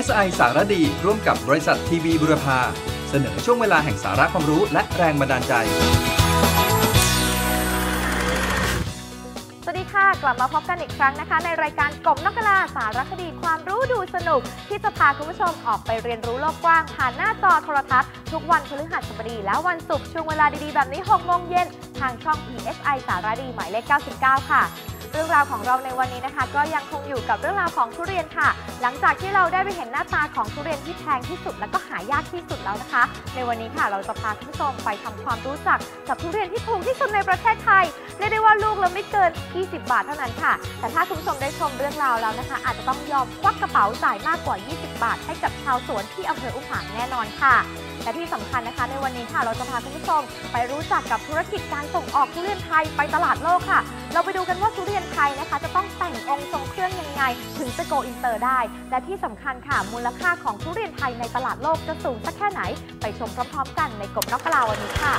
PSI สารดี ร่วมกับบริษัททีวีบุรพา เสนอช่วงเวลาแห่งสาระความรู้และแรงบันดาลใจ สวัสดีค่ะ กลับมาพบกันอีกครั้งนะคะ ในรายการกบนกกะลาสารคดีความรู้ดูสนุก ที่จะพาคุณผู้ชมออกไปเรียนรู้โลกกว้าง ผ่านหน้าจอโทรทัศน์ ทุกวันพฤหัสบดีและวันศุกร์ช่วงเวลาดีๆ แบบนี้6โมงเย็นทางช่อง PSI สารดีหมายเลข 99 ค่ะ เรื่องราวของเราในวันนี้นะคะ ก็ยังคงอยู่กับเรื่องราวของทุเรียนค่ะ หลังจากที่เราได้ไปเห็นหน้าตาของทุเรียนที่แพงที่สุดและก็หายากที่สุดแล้วนะคะ ในวันนี้ค่ะเราจะพาคุณผู้ชมไปทำความรู้จักกับทุเรียนที่ถูกที่สุดในประเทศไทยเรียกได้ว่า ละไม่เกิน 20 บาทเท่านั้นค่ะ แต่ถ้าคุณผู้ชมได้ชมเรื่องราวแล้วนะคะ อาจจะต้องยอมควักกระเป๋าจ่ายมากกว่า 20 บาท ให้กับชาวสวนที่อำเภออุ้มผางแน่นอนค่ะ และที่สำคัญนะคะในวันนี้ค่ะเราจะพาคุณผู้ชม ไปรู้จักกับธุรกิจการส่งออกทุเรียนไทยไปตลาดโลกค่ะ เราไปดูกันว่าทุเรียนไทยนะคะ จะต้องแต่งองค์ทรงเครื่องยังไง ถึงจะโกอินเตอร์ได้ และที่สำคัญค่ะมูลค่าของทุเรียนไทยในตลาดโลกจะสูงสักแค่ไหน ไปชมพร้อมๆ กันในกบนอกกลาวันนี้ค่ะ